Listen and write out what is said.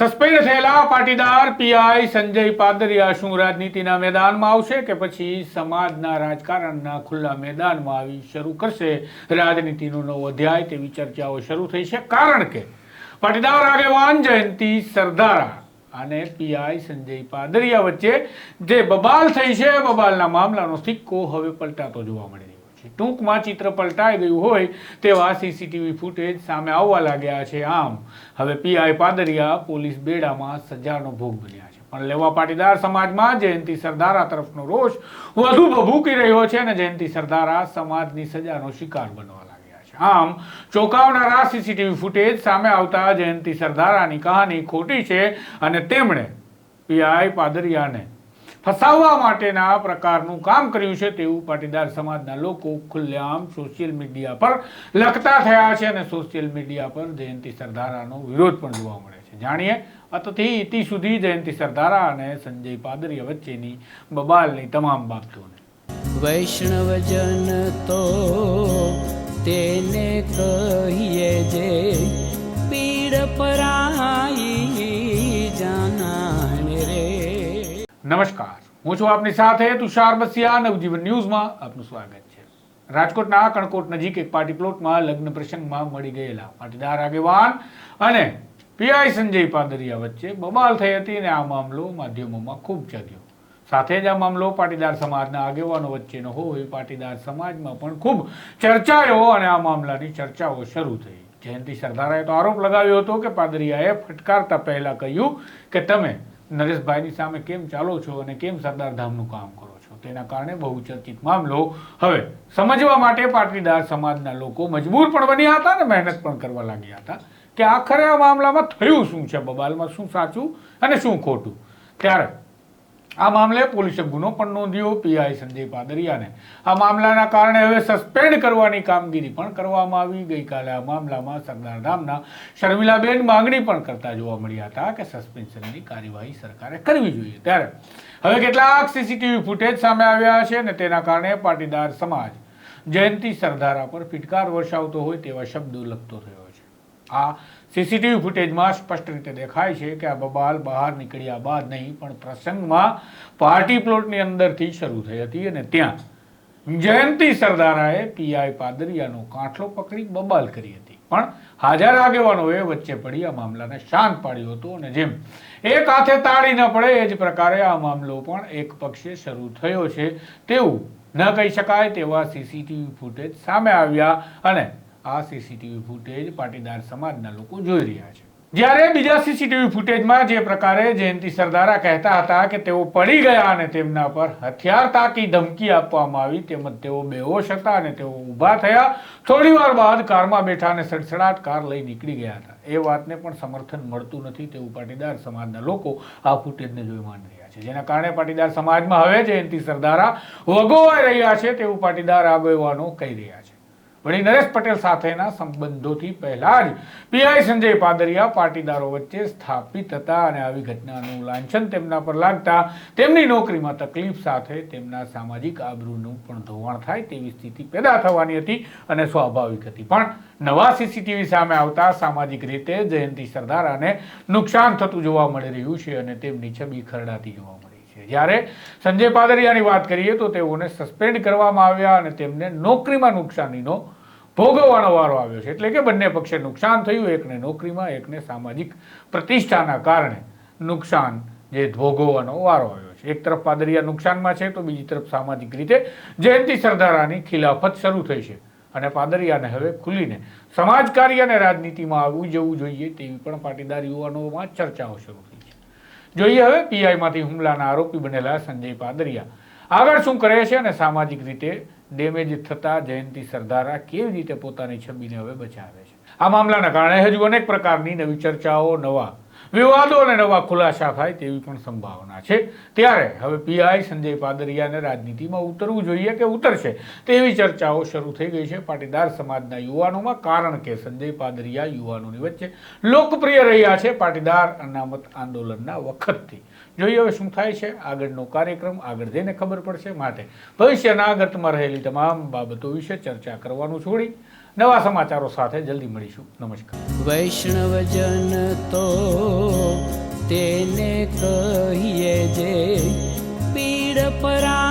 Suspend થયેલા Patidar PI Sanjay Padariya શું રાજનીતિના મેદાનમાં આવશે કે પછી સમાજના રાજકારણના ખુલ્લા મેદાનમાં આવી શરૂ કરશે? રાજનીતિનો નવો અધ્યાય તેવી ચર્ચાઓ શરૂ થઈ છે. કારણ કે પાટીદાર આગેવાન જયંતિ સરદારા અને પીઆઈ સંજય પાદરિયા વચ્ચે જે બબાલ થઈ છે, બબાલના મામલાનો સિક્કો હવે પલટાતો જોવા મળી રહ્યો છે. ટૂંકમાં ચિત્ર પલટાઈ ગયું હોય તેવા સીસીટીવી ફૂટેજ સામે આવવા લાગ્યા છે આમ. હવે પીઆઈ પાદરિયા પોલીસ બેડામાં સજાનો ભોગ બન્યા છે. પણ લેવા પાટીદાર સમાજમાં જયંતિ સરદારા તરફનો રોષ વધુ ભભૂકી રહ્યો છે અને જયંતિ સરદારા સમાજની સજાનો શિકાર બનવા લાગ્યા છે. આમ, ચોંકાવનારા સીસીટીવી ફૂટેજ સામે આવતા જયંતિ સરદારાની કહાની ખોટી છે અને તેમણે પીઆઈ પાદરિયાને ફસાવવા માટેના પ્રકારનું કામ કર્યું છે તેવું પાટીદાર સમાજના લોકો ખુલ્લેઆમ સોશિયલ મીડિયા પર લખતા થયા છે અને સોશિયલ મીડિયા પર જયંતિ સરદારાનો વિરોધ પણ જોવા મળે છે. જાણીએ અતથી ઇતિ સુધી જયંતિ સરદારા અને સંજય પાદરિયા વચ્ચેની બબાલની તમામ બાબતોને. વૈષ્ણવજન તો તેને કહીએ જે પીડ પરાઈ નમસ્કાર. હું છું આપની સાથે તુષાર બસિયા, નવજીવન ન્યૂઝમાં આપનું સ્વાગત છે. રાજકોટના કણકોટ નજીક એક પાર્ટી પ્લોટમાં લગ્ન પ્રસંગમાં મળી ગયેલા પાટીદાર આગેવાન અને પીઆઈ સંજય પાદરિયા વચ્ચે બબાલ થઈ હતી અને આ મામલો માધ્યમોમાં ખૂબ ચર્યો સાથે જ આ મામલો પાટીદાર સમાજના આગેવાનો વચ્ચેનો હોય પાટીદાર સમાજમાં પણ ખૂબ ચર્ચાયો અને આ મામલાની ચર્ચાઓ શરૂ થઈ. જયંતિ સરદારાએ તો આરોપ લગાવ્યો હતો કે પાદરિયાએ ફટકારતા પહેલા કહ્યું કે તમે નરેશભાઈની સામે કેમ ચાલો છો અને કેમ સરદાર ધામનું કામ કરો છો? તેના કારણે બહુ ચર્ચિત મામલો હવે સમજવા માટે પાટીદાર સમાજના લોકો મજબૂર પણ બન્યા હતા અને મહેનત પણ કરવા લાગ્યા હતા કે આખરે આ મામલામાં થયું શું છે? બબાલમાં શું સાચું અને શું ખોટું? ત્યારે આ મામલે પોલીસે ગુનો પણ નોંધ્યો, પીઆઈ સંજય પાદરિયાને. આ મામલાના કારણે હવે સસ્પેન્ડ કરવાની કામગીરી પણ કરવામાં આવી. ગઈકાલે આ મામલામાં સરદાર ધામના શર્મિલાબેન માંગણી પણ કરતા જોવા મળ્યા હતા કે સસ્પેન્શનની કાર્યવાહી સરકારે કરવી જોઈએ. ત્યારે હવે કેટલાક સીસીટીવી ફૂટેજ સામે આવ્યા છે અને તેના કારણે પાટીદાર સમાજ જયંતિ સરદારા પર ફિટકાર વર્ષાવતો હોય તેવા શબ્દો લખતો થયો આ સીસીટીવી ફૂટેજમાં સ્પષ્ટ રીતે દેખાય છે કે આ બબાલ બહાર નીકળ્યા બાદ નહીં, પણ પ્રસંગમાં પાર્ટી પ્લોટની અંદરથી શરૂ થઈ હતી અને ત્યાં જયંતિ સરદારાએ પીઆઈ પાદરિયાનો કાંઠલો પકડી બબાલ કરી હતી. પણ હાજર આગેવાનોએ વચ્ચે પડી આ મામલાને શાંત પાડ્યો હતો અને જેમ એક હાથે તાળી ન પડે, એ જ પ્રકારે આ મામલો પણ એક પક્ષે શરૂ થયો છે. તેવું ન કહી શકાય તેવા સીસીટીવી ફૂટેજ સામે આવ્યા અને આ સીસીટીવી ફૂટેજ પાટીદાર સમાજના લોકો જોઈ રહ્યા છે. જ્યારે બીજા સીસીટીવી ફૂટેજમાં જે પ્રકારે જયંતિ સરદારા કહેતા હતા કે તેઓ પડી ગયા અને તેમના પર હથિયાર તાકી ધમકી આપવામાં આવી, તેમજ તેઓ બેહોશ હતા અને તેઓ ઊભા થયા, થોડી વાર બાદ કારમાં બેઠા અને સડસડાટ કાર લઈ નીકળી ગયા હતા. એ વાતને પણ સમર્થન મળતું નથી તેવું પાટીદાર સમાજના લોકો આ ફૂટેજને જોઈ માની રહ્યા છે. જેના કારણે પાટીદાર સમાજમાં હવે જયંતિ સરદારા વગોવાઈ રહ્યા છે તેવું પાટીદાર આગેવાનો કહી રહ્યા છે. વળી નરેશ પટેલ સાથેના સંબંધોથી પહેલા જ પીઆઈ સંજય પાદરિયા પાટીદારો વચ્ચે સ્થાપિત હતા અને આવી ઘટનાનું લાંછન તેમના પર લાગતા તેમની નોકરીમાં તકલીફ સાથે તેમના સામાજિક આબરૂનું પણ ધોવાણ થાય તેવી સ્થિતિ પેદા થવાની હતી અને સ્વાભાવિક હતી. પણ નવા સીસીટીવી સામે આવતા સામાજિક રીતે જયંતિ સરદારાને નુકસાન થતું જોવા મળી રહ્યું છે અને તેમની છબી ખરડાતી જોવા મળી છે. જ્યારે સંજય પાદરિયાની વાત કરીએ તો તેઓને સસ્પેન્ડ કરવામાં આવ્યા અને તેમને નોકરીમાં નુકસાનીનો ભોગવવાનો વારો આવ્યો છે. એટલે કે બંને પક્ષે નુકસાન થયું, એકને નોકરીમાં, એકને સામાજિક પ્રતિષ્ઠાના કારણે નુકસાન જે ભોગવવાનો વારો આવ્યો છે. એક તરફ પાદરિયા નુકસાનમાં છે તો બીજી તરફ સામાજિક રીતે જયંતિ સરદારાની ખિલાફત શરૂ થઈ છે અને પાદરિયાને હવે ખુલીને સમાજ કાર્ય અને રાજનીતિમાં આવવું જવું જોઈએ તેવી પણ પાટીદાર યુવાનોમાં ચર્ચાઓ શરૂ થઈ જોઈએ હવે પીઆઈમાંથી હુમલાના આરોપી બનેલા સંજય પાદરિયા. આગળ શું કરે છે અને સામાજિક રીતે ડેમેજ થતા જયંતિ સરદારા કેવી રીતે પોતાની છબીને હવે બચાવે છે? આ મામલાના કારણે હજુ અનેક પ્રકારની નવી ચર્ચાઓ, નવા વિવાદો અને નવા ખુલાસા થાય તેવી પણ સંભાવના છે. ત્યારે હવે પીઆઈ સંજય પાદરિયાને રાજનીતિમાં ઉતરવું જોઈએ કે ઉતરશે? તેવી ચર્ચાઓ શરૂ થઈ ગઈ છે. પાટીદાર સમાજના યુવાનોમાં કારણ કે સંજય પાદરિયા યુવાનોની વચ્ચે લોકપ્રિય રહ્યા છે. પાટીદાર અનામત આંદોલનના વખતથી. જોઈએ હવે શું થાય છે? આગળનો કાર્યક્રમ આગળ જઈને ખબર પડશે. માટે ભવિષ્યના ગતમાં રહેલી તમામ બાબતો વિશે ચર્ચા કરવાનું છોડી નવા સમાચારો સાથે જલ્દી મળીશું. નમસ્કાર. વૈષ્ણવજન તો કહીએ જે પીડ પરાઈ